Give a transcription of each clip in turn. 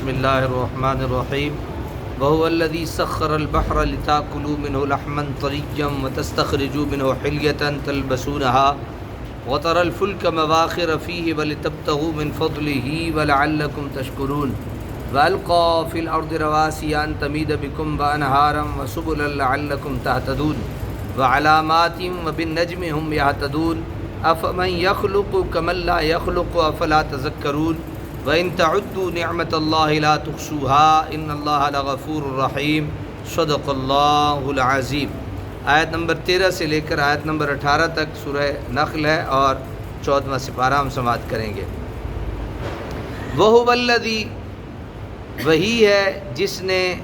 بسم الله الرحمن الرحيم وهو الذي سخر البحر لتاكلوا منه لحما طريا وتستخرجوا منه حلية تلبسونها وترى الفلك مواخر فيه ولتبتغوا من فضله ولعلكم تشكرون وألقى في الأرض رواسي أن تميد بكم وأنهارا وسبلا لعلكم تهتدون وعلامات وبالنجم هم يهتدون أفمن يخلق كمن لا يخلق أفلا تذكرون وإن تعدوا نعمة الله لا تحصوها إن الله لغفور رحيم صدق الله العظيم۔ آیت نمبر تیرہ سے لے کر آیت نمبر اٹھارہ تک سورہ نخل ہے اور چودواں سپارہ ہم سماعت کریں گے۔ وہ ولدی وہی ہے جس نے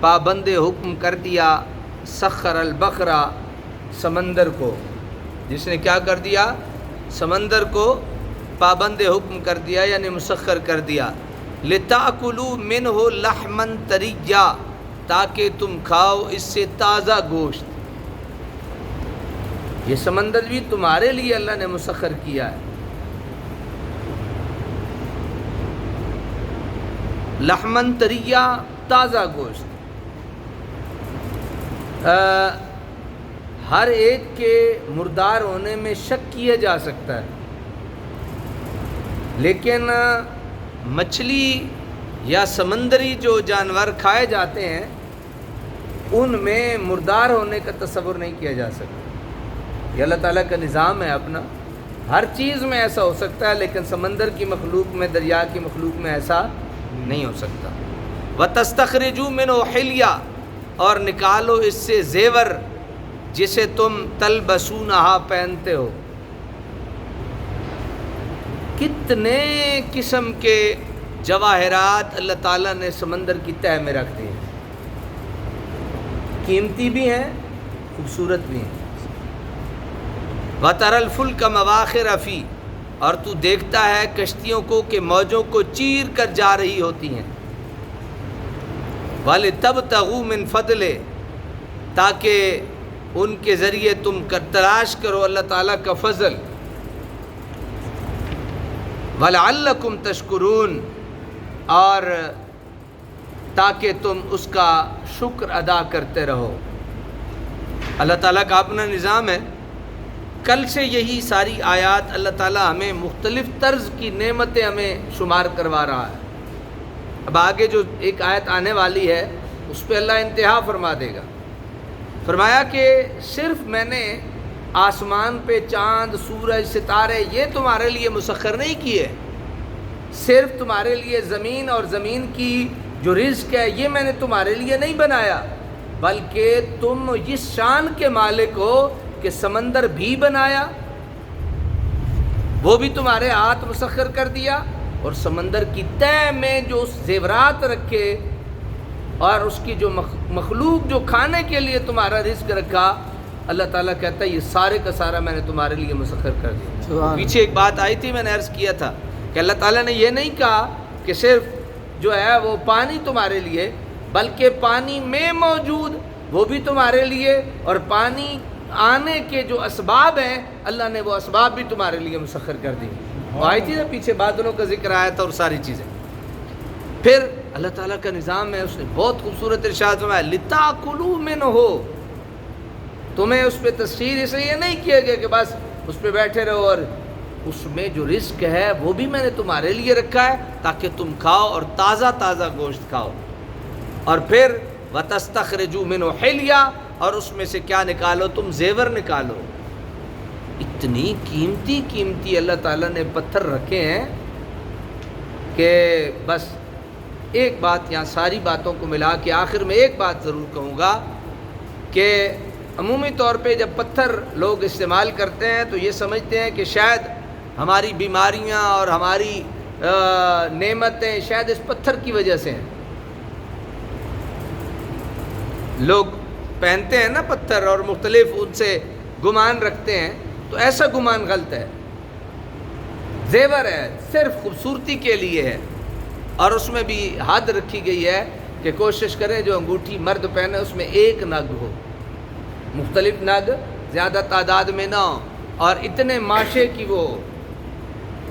پابند حکم کر دیا سخر البقرا سمندر کو۔ جس نے کیا کر دیا؟ سمندر کو پابند حکم کر دیا یعنی مسخر کر دیا۔ لتاکلو من ہو لحمن تریجا، تاکہ تم کھاؤ اس سے تازہ گوشت۔ یہ سمندر بھی تمہارے لیے اللہ نے مسخر کیا ہے۔ لحمن تریا تازہ گوشت۔ ہر ایک کے مردار ہونے میں شک کیا جا سکتا ہے۔ لیکن مچھلی یا سمندری جو جانور کھائے جاتے ہیں، ان میں مردار ہونے کا تصور نہیں کیا جا سکتا۔ یہ اللہ تعالیٰ کا نظام ہے اپنا۔ ہر چیز میں ایسا ہو سکتا ہے، لیکن سمندر کی مخلوق میں، دریا کی مخلوق میں ایسا نہیں ہو سکتا۔ و تستخرجو من و اور نکالو اس سے زیور، جسے تم تل بسونہا پہنتے ہو۔ کتنے قسم کے جواہرات اللہ تعالیٰ نے سمندر کی تہ میں رکھ دی ہیں۔ قیمتی بھی ہیں، خوبصورت بھی ہیں۔ وطر الفل کا مواخر افی اور تو دیکھتا ہے کشتیوں کو کہ موجوں کو چیر کر جا رہی ہوتی ہیں۔ والے تب تغو من فضلے تاکہ ان کے ذریعے تم کر تلاش کرو اللہ تعالیٰ کا فضل۔ وَلَعَلَّكُمْ تشکرون اور تاکہ تم اس کا شکر ادا کرتے رہو۔ اللہ تعالیٰ کا اپنا نظام ہے۔ کل سے یہی ساری آیات اللہ تعالیٰ ہمیں مختلف طرز کی نعمتیں ہمیں شمار کروا رہا ہے۔ اب آگے جو ایک آیت آنے والی ہے، اس پہ اللہ انتہا فرما دے گا۔ فرمایا کہ صرف میں نے آسمان پہ چاند، سورج، ستارے، یہ تمہارے لیے مسخر نہیں کیے۔ صرف تمہارے لیے زمین اور زمین کی جو رزق ہے، یہ میں نے تمہارے لیے نہیں بنایا، بلکہ تم اس شان کے مالک ہو کہ سمندر بھی بنایا، وہ بھی تمہارے ہاتھ مسخر کر دیا اور سمندر کی طے میں جو زیورات رکھے اور اس کی جو مخلوق جو کھانے کے لیے تمہارا رزق رکھا اللہ تعالیٰ کہتا ہے یہ سارے کا سارا میں نے تمہارے لیے مسخر کر دیا۔ پیچھے ایک بات آئی تھی میں نے عرض کیا تھا کہ اللہ تعالیٰ نے یہ نہیں کہا کہ صرف جو ہے وہ پانی تمہارے لیے بلکہ پانی میں موجود وہ بھی تمہارے لیے اور پانی آنے کے جو اسباب ہیں اللہ نے وہ اسباب بھی تمہارے لیے مسخر کر دی آئی تھی نا پیچھے بادلوں کا ذکر آیا تھا اور ساری چیزیں۔ پھر اللہ تعالیٰ کا نظام ہے اس نے بہت خوبصورت ارشاد فرمایا لتا کلو میں نہ ہو تمہیں اس پہ تصویر اس لیے نہیں کیا گیا کہ بس اس پہ بیٹھے رہو اور اس میں جو رزق ہے وہ بھی میں نے تمہارے لیے رکھا ہے تاکہ تم کھاؤ اور تازہ تازہ گوشت کھاؤ۔ اور پھر و تستخرجو من و اور اس میں سے کیا نکالو؟ تم زیور نکالو۔ اتنی قیمتی قیمتی اللہ تعالیٰ نے پتھر رکھے ہیں کہ بس ایک بات یہاں ساری باتوں کو ملا کے آخر میں ایک بات ضرور کہوں گا کہ عمومی طور پہ جب پتھر لوگ استعمال کرتے ہیں تو یہ سمجھتے ہیں کہ شاید ہماری بیماریاں اور ہماری نعمتیں شاید اس پتھر کی وجہ سے ہیں۔ لوگ پہنتے ہیں نا پتھر اور مختلف ان سے گمان رکھتے ہیں، تو ایسا گمان غلط ہے۔ زیور ہے، صرف خوبصورتی کے لیے ہے۔ اور اس میں بھی حد رکھی گئی ہے کہ کوشش کریں جو انگوٹھی مرد پہنے، اس میں ایک نگ ہو۔ مختلف نگ زیادہ تعداد میں نہ ہو اور اتنے ماشے کی وہ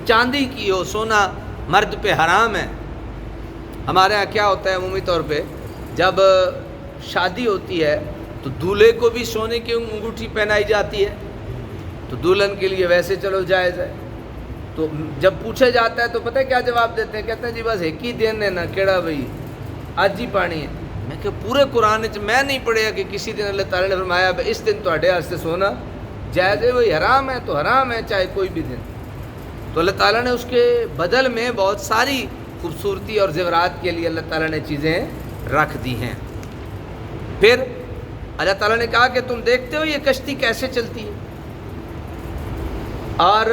چاندی کی ہو سونا مرد پہ حرام ہے۔ ہمارے یہاں کیا ہوتا ہے عمومی طور پہ؟ جب شادی ہوتی ہے تو دولہے کو بھی سونے کی انگوٹھی پہنائی جاتی ہے۔ تو دلہن کے لیے ویسے چلو جائز ہے۔ تو جب پوچھا جاتا ہے تو پتہ کیا جواب دیتے ہیں؟ کہتے ہیں جی بس ایک ہی دن ہے نا، کیڑا بھائی؟ آج ہی پانی ہے۔ میں کہ پورے قرآن چ میں نہیں پڑھیا کہ کسی دن اللہ تعالیٰ نے فرمایا بھائی اس دن تھوڑے واسطے سونا جائز ہے، وہی حرام ہے تو حرام ہے، چاہے کوئی بھی دن۔ تو اللہ تعالیٰ نے اس کے بدل میں بہت ساری خوبصورتی اور زیورات کے لیے اللہ تعالیٰ نے چیزیں رکھ دی ہیں۔ پھر اللہ تعالیٰ نے کہا کہ تم دیکھتے ہو یہ کشتی کیسے چلتی ہے؟ اور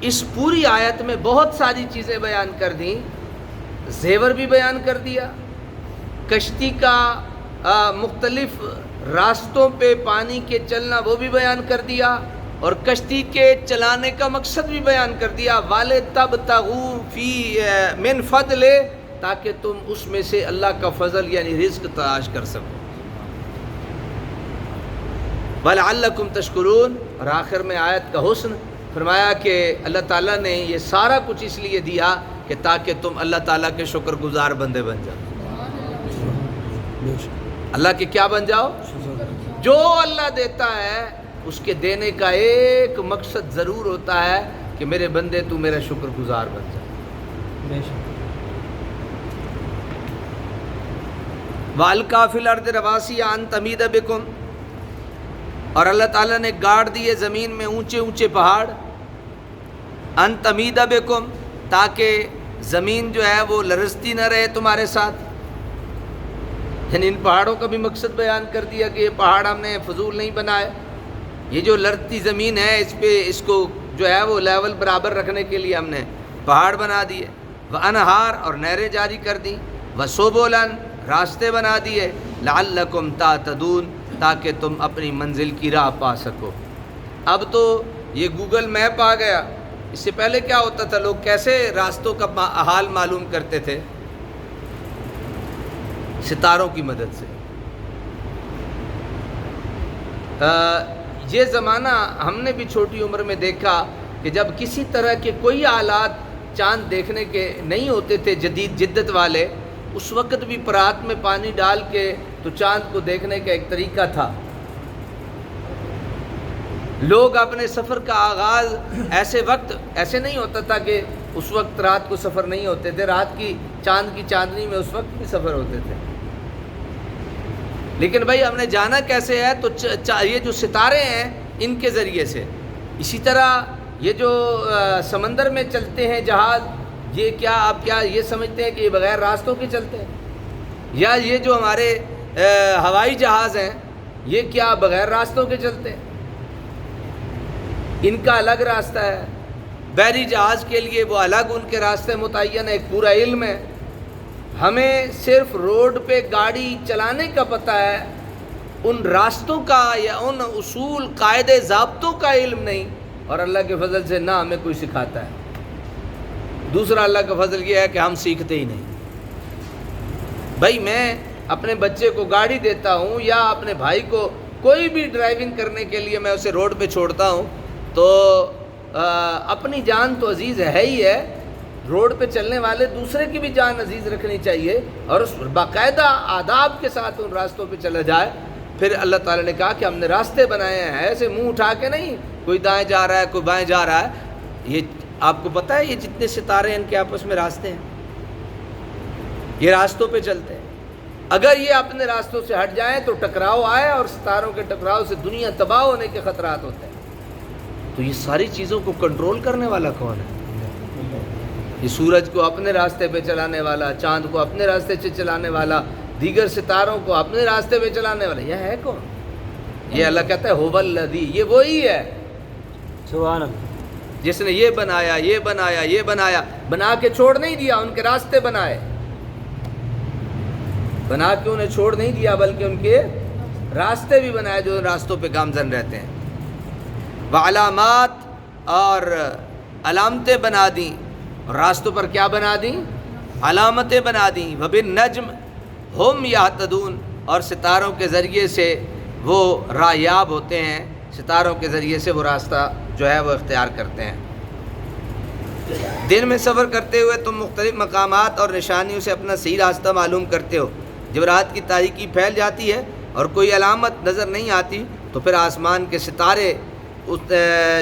اس پوری آیت میں بہت ساری چیزیں بیان کر دیں۔ زیور بھی بیان کر دیا۔ کشتی کا مختلف راستوں پہ پانی کے چلنا وہ بھی بیان کر دیا اور کشتی کے چلانے کا مقصد بھی بیان کر دیا۔ والے تب تغو فی من فض لے تاکہ تم اس میں سے اللہ کا فضل یعنی رزق تلاش کر سکو۔ بلا اللہ کم تشکرون اور آخر میں آیت کا حسن۔ فرمایا کہ اللہ تعالیٰ نے یہ سارا کچھ اس لیے دیا کہ تاکہ تم اللہ تعالیٰ کے شکر گزار بندے بن جاؤ۔ اللہ کے کیا بن جاؤ؟ جو اللہ دیتا ہے اس کے دینے کا ایک مقصد ضرور ہوتا ہے کہ میرے بندے تو میرا شکر گزار بن جائے۔ والکافل ارد رواسی آن تمید بکم اور اللہ تعالیٰ نے گاڑ دیے زمین میں اونچے اونچے پہاڑ۔ ان تمید بکم تاکہ زمین جو ہے وہ لرزتی نہ رہے تمہارے ساتھ۔ یعنی ان پہاڑوں کا بھی مقصد بیان کر دیا کہ یہ پہاڑ ہم نے فضول نہیں بنائے۔ یہ جو لڑتی زمین ہے، اس پہ اس کو جو ہے وہ لیول برابر رکھنے کے لیے ہم نے پہاڑ بنا دیے۔ وہ انہار اور نہریں جاری کر دیں۔ وہ سوبولن راستے بنا دیے۔ لعلکم تا تدون تاکہ تم اپنی منزل کی راہ پا سکو۔ اب تو یہ گوگل میپ آ گیا۔ اس سے پہلے کیا ہوتا تھا؟ لوگ کیسے راستوں کا حال معلوم کرتے تھے؟ ستاروں کی مدد سے۔ یہ زمانہ ہم نے بھی چھوٹی عمر میں دیکھا کہ جب کسی طرح کے کوئی آلات چاند دیکھنے کے نہیں ہوتے تھے، جدید جدت والے، اس وقت بھی پرات میں پانی ڈال کے تو چاند کو دیکھنے کا ایک طریقہ تھا۔ لوگ اپنے سفر کا آغاز ایسے وقت، ایسے نہیں ہوتا تھا کہ اس وقت رات کو سفر نہیں ہوتے تھے، رات کی چاند کی چاندنی میں اس وقت بھی سفر ہوتے تھے۔ لیکن بھائی ہم نے جانا کیسے ہے؟ تو یہ جو ستارے ہیں، ان کے ذریعے سے۔ اسی طرح یہ جو سمندر میں چلتے ہیں جہاز، یہ کیا آپ کیا یہ سمجھتے ہیں کہ یہ بغیر راستوں کے چلتے ہیں؟ یا یہ جو ہمارے ہوائی جہاز ہیں، یہ کیا بغیر راستوں کے چلتے ہیں؟ ان کا الگ راستہ ہے۔ بحری جہاز کے لیے وہ الگ، ان کے راستے متعین ہے ایک پورا علم ہے۔ ہمیں صرف روڈ پہ گاڑی چلانے کا پتہ ہے، ان راستوں کا یا ان اصول، قاعدے، ضابطوں کا علم نہیں۔ اور اللہ کے فضل سے نہ ہمیں کوئی سکھاتا ہے۔ دوسرا، اللہ کا فضل یہ ہے کہ ہم سیکھتے ہی نہیں۔ بھائی، میں اپنے بچے کو گاڑی دیتا ہوں یا اپنے بھائی کو کوئی بھی ڈرائیونگ کرنے کے لیے میں اسے روڈ پہ چھوڑتا ہوں، تو اپنی جان تو عزیز ہے ہی ہے۔ روڈ پہ چلنے والے دوسرے کی بھی جان عزیز رکھنی چاہیے اور اس باقاعدہ آداب کے ساتھ ان راستوں پہ چلا جائے۔ پھر اللہ تعالیٰ نے کہا کہ ہم نے راستے بنائے ہیں، ایسے منہ اٹھا کے نہیں، کوئی دائیں جا رہا ہے، کوئی بائیں جا رہا ہے۔ یہ آپ کو پتہ ہے، یہ جتنے ستارے ہیں، ان کے آپس میں راستے ہیں۔ یہ راستوں پہ چلتے ہیں۔ اگر یہ اپنے راستوں سے ہٹ جائیں تو ٹکراؤ آئے اور ستاروں کے ٹکراؤ سے دنیا تباہ ہونے کے خطرات ہوتے ہیں۔ تو یہ ساری چیزوں کو کنٹرول کرنے والا کون ہے؟ یہ سورج کو اپنے راستے پہ چلانے والا چاند کو اپنے راستے سے چلانے والا دیگر ستاروں کو اپنے راستے پہ چلانے والا یہ ہے کون؟ یہ اللہ کہتا ہے ہوبل لدی یہ وہی ہے۔ جس نے یہ بنایا یہ بنایا یہ بنایا بنا کے چھوڑ نہیں دیا ان کے راستے بنائے۔ بنا کے انہیں چھوڑ نہیں دیا بلکہ ان کے راستے بھی بنائے جو راستوں پہ گامزن رہتے ہیں۔ وہ علامات اور علامتیں بنا دیں۔ راستوں پر کیا بنا دیں؟ علامتیں بنا دیں۔ وہ نجم ہم یا تدون اور ستاروں کے ذریعے سے وہ رایاب ہوتے ہیں۔ ستاروں کے ذریعے سے وہ راستہ جو ہے وہ اختیار کرتے ہیں۔ دن میں سفر کرتے ہوئے تم مختلف مقامات اور نشانیوں سے اپنا صحیح راستہ معلوم کرتے ہو۔ جب رات کی تاریکی پھیل جاتی ہے اور کوئی علامت نظر نہیں آتی، تو پھر آسمان کے ستارے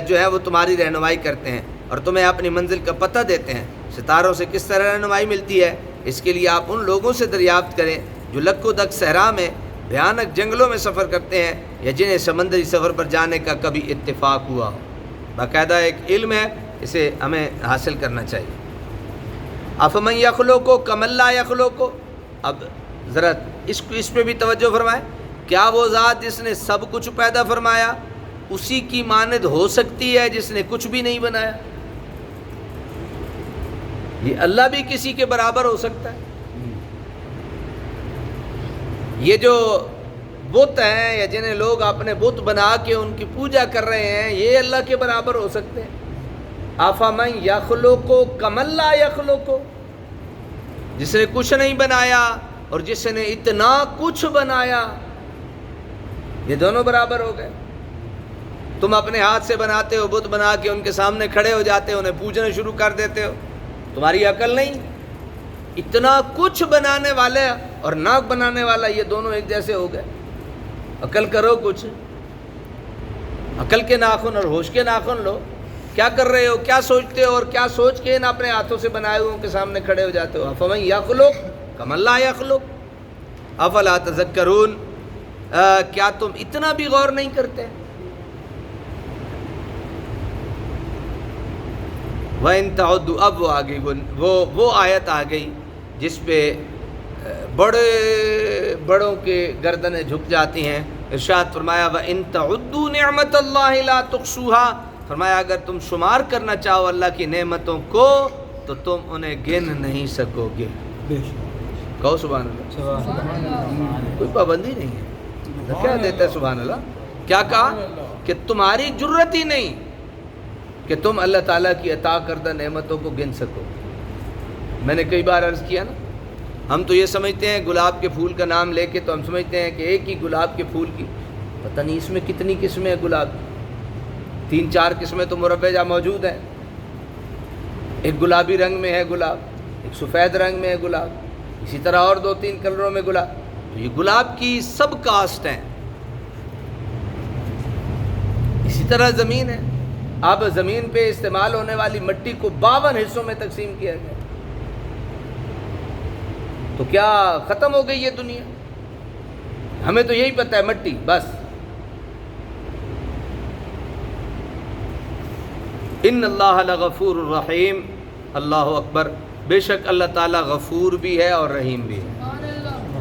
جو ہے وہ تمہاری رہنمائی کرتے ہیں۔ اور تمہیں اپنی منزل کا پتہ دیتے ہیں ستاروں سے کس طرح رہنمائی ملتی ہے۔ اس کے لیے آپ ان لوگوں سے دریافت کریں جو لک و دک صحرا میں بھیانک جنگلوں میں سفر کرتے ہیں یا جنہیں سمندری سفر پر جانے کا کبھی اتفاق ہوا ہو۔ باقاعدہ ایک علم ہے، اسے ہمیں حاصل کرنا چاہیے۔ افمن یخلو کو کم اللہ یخلو کو اب ذرا اس کو اس پہ بھی توجہ فرمائیں۔ کیا وہ ذات جس نے سب کچھ پیدا فرمایا، اسی کی ماند ہو سکتی ہے جس نے کچھ بھی نہیں بنایا؟ یہ اللہ بھی کسی کے برابر ہو سکتا ہے؟ یہ جو بت ہیں یا جنہیں لوگ اپنے بت بنا کے ان کی پوجا کر رہے ہیں، یہ اللہ کے برابر ہو سکتے ہیں؟ آفا میں یخلو کو کم اللہ یخلو کو جس نے کچھ نہیں بنایا اور جس نے اتنا کچھ بنایا، یہ دونوں برابر ہو گئے۔ تم اپنے ہاتھ سے بناتے ہو، بت بنا کے ان کے سامنے کھڑے ہو جاتے ہو، انہیں پوجنا شروع کر دیتے ہو۔ تمہاری عقل نہیں؟ اتنا کچھ بنانے والے اور ناک بنانے والا یہ دونوں ایک جیسے ہو گئے۔ عقل کرو کچھ۔ عقل کے ناخن اور ہوش کے ناخن لو۔ کیا کر رہے ہو؟ کیا سوچتے ہو اور کیا سوچ کے ان اپنے ہاتھوں سے بنائے ہوئے کے سامنے کھڑے ہو جاتے ہو؟ افمن یا خلوق کم اللہ یا خلوق افلا تذکرون؟ کیا تم اتنا بھی غور نہیں کرتے؟ وہ انتہدو اب وہ آ گئی وہ وہ آیت آ گئی جس پہ بڑے بڑوں کے گردنیں جھک جاتی ہیں۔ ارشاد فرمایا وہ انتہدو نعمت اللہ لا تقصوہا فرمایا اگر تم شمار کرنا چاہو اللہ کی نعمتوں کو تو تم انہیں گن نہیں سکو گے کہو سبحان اللہ۔ کوئی پابندی نہیں ہے۔ کیا دیتا ہے سبحان اللہ؟ کیا کہا؟ کہ تمہاری جرت ہی نہیں۔ کہ تم اللہ تعالیٰ کی عطا کردہ نعمتوں کو گن سکو۔ میں نے کئی بار عرض کیا نا، ہم تو یہ سمجھتے ہیں گلاب کے پھول کا نام لے کے تو ہم سمجھتے ہیں کہ ایک ہی گلاب کے پھول کی۔ پتہ نہیں اس میں کتنی قسمیں ہیں گلاب۔ کی تین چار قسمیں تو مربع موجود ہیں۔ ایک گلابی رنگ میں ہے گلاب، ایک سفید رنگ میں ہے گلاب، اسی طرح اور دو تین کلروں میں گلاب۔ تو یہ گلاب کی سب کاسٹ ہیں۔ اسی طرح زمین ہے۔ اب زمین پہ استعمال ہونے والی مٹی کو باون حصوں میں تقسیم کیا گیا۔ تو کیا ختم ہو گئی یہ دنیا؟ ہمیں تو یہی پتہ ہے مٹی، بس۔ ان اللہ غفور الرحیم۔ اللہ اکبر۔ بے شک اللہ تعالیٰ غفور بھی ہے اور رحیم بھی ہے۔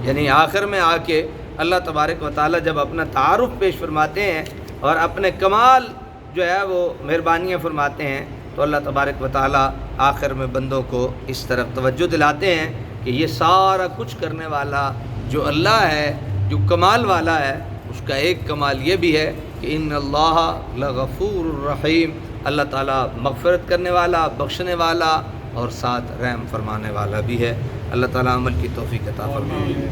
یعنی آخر میں آ کے اللہ تبارک و تعالیٰ جب اپنا تعارف پیش فرماتے ہیں اور اپنے کمال جو ہے وہ مہربانیاں فرماتے ہیں تو اللہ تبارک و تعالیٰ آخر میں بندوں کو اس طرف توجہ دلاتے ہیں کہ یہ سارا کچھ کرنے والا جو اللہ ہے، جو کمال والا ہے، اس کا ایک کمال یہ بھی ہے کہ ان اللہ لغفور الرحیم، اللہ تعالیٰ مغفرت کرنے والا، بخشنے والا اور ساتھ رحم فرمانے والا بھی ہے۔ اللہ تعالیٰ عمل کی توفیق عطا فرمائے۔